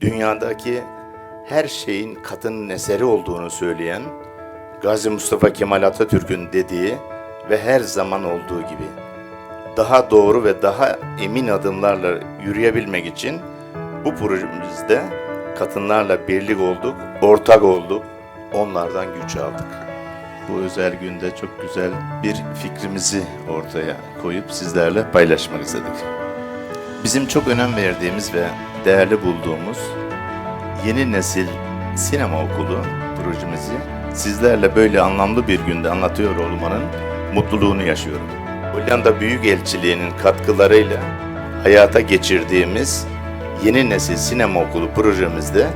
dünyadaki her şeyin kadının eseri olduğunu söyleyen Gazi Mustafa Kemal Atatürk'ün dediği ve her zaman olduğu gibi daha doğru ve daha emin adımlarla yürüyebilmek için bu projemizde kadınlarla birlik olduk, ortak olduk, onlardan güç aldık. Bu özel günde çok güzel bir fikrimizi ortaya koyup sizlerle paylaşmak istedik. Bizim çok önem verdiğimiz ve değerli bulduğumuz yeni nesil sinema okulu projemizi sizlerle böyle anlamlı bir günde anlatıyor olmanın mutluluğunu yaşıyorum. Hollanda Büyükelçiliği'nin katkılarıyla hayata geçirdiğimiz yeni nesil sinema okulu projemizde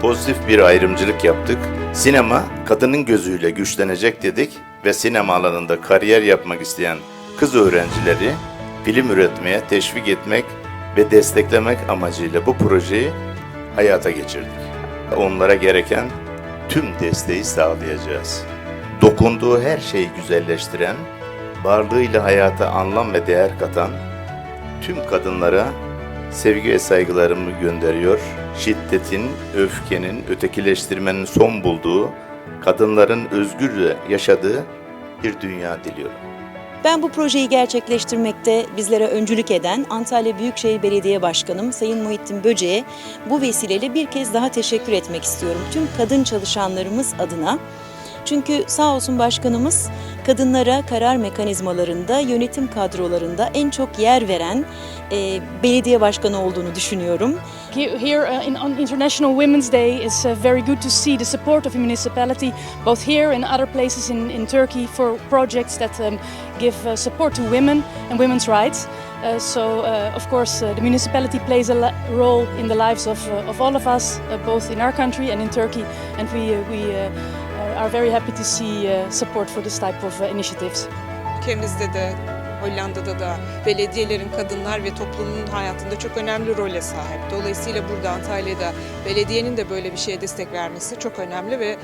pozitif bir ayrımcılık yaptık. Sinema kadının gözüyle güçlenecek dedik ve sinema alanında kariyer yapmak isteyen kız öğrencileri film üretmeye teşvik etmek ve desteklemek amacıyla bu projeyi hayata geçirdik. Onlara gereken tüm desteği sağlayacağız. Dokunduğu her şeyi güzelleştiren, varlığıyla hayata anlam ve değer katan tüm kadınlara sevgi ve saygılarımı gönderiyor. Şiddetin, öfkenin, ötekileştirmenin son bulduğu, kadınların özgürce yaşadığı bir dünya diliyorum. Ben bu projeyi gerçekleştirmekte bizlere öncülük eden Antalya Büyükşehir Belediye Başkanım Sayın Muhittin Böce'ye bu vesileyle bir kez daha teşekkür etmek istiyorum. Tüm kadın çalışanlarımız adına. Çünkü sağ olsun başkanımız kadınlara karar mekanizmalarında, yönetim kadrolarında en çok yer veren e, belediye başkanı olduğunu düşünüyorum. Here uh, in, on International Women's Day, it's uh, very good to see the support of the municipality, both here and other places in, in Turkey, for projects that um, give uh, support to women and women's rights. Uh, so, uh, of course, uh, the municipality plays a role in the lives of, uh, of all of us, uh, both in our country and in Turkey, and we, uh, we uh, are very happy to see uh, support for this type of uh, initiatives. Hollanda'da da belediyelerin kadınlar ve toplumun hayatında çok önemli role sahip. Dolayısıyla burada Antalya'da belediyenin de böyle bir şeye destek vermesi çok önemli ve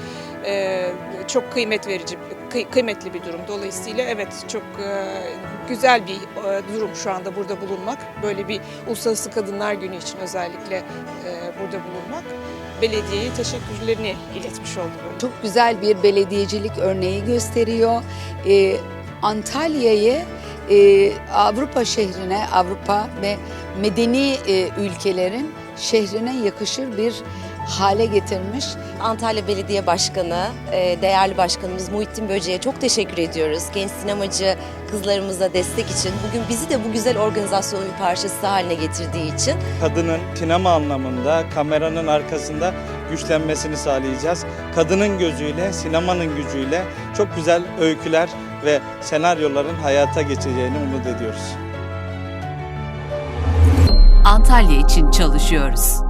e, çok kıymet verici, kıy- kıymetli bir durum. Dolayısıyla evet çok e, güzel bir e, durum şu anda burada bulunmak. Böyle bir Uluslararası Kadınlar Günü için özellikle e, burada bulunmak. Belediyeye teşekkürlerini iletmiş oldu. Çok güzel bir belediyecilik örneği gösteriyor. Ee, Antalya'yı e, Avrupa şehrine, Avrupa ve medeni e, ülkelerin şehrine yakışır bir hale getirmiş. Antalya Belediye Başkanı, e, değerli başkanımız Muhittin Böce'ye çok teşekkür ediyoruz. Genç sinemacı kızlarımıza destek için, bugün bizi de bu güzel organizasyonun bir parçası haline getirdiği için. kadının sinema anlamında kameranın arkasında güçlenmesini sağlayacağız. Kadının gözüyle, sinemanın gücüyle çok güzel öyküler ve senaryoların hayata geçeceğini umut ediyoruz. Antalya için çalışıyoruz.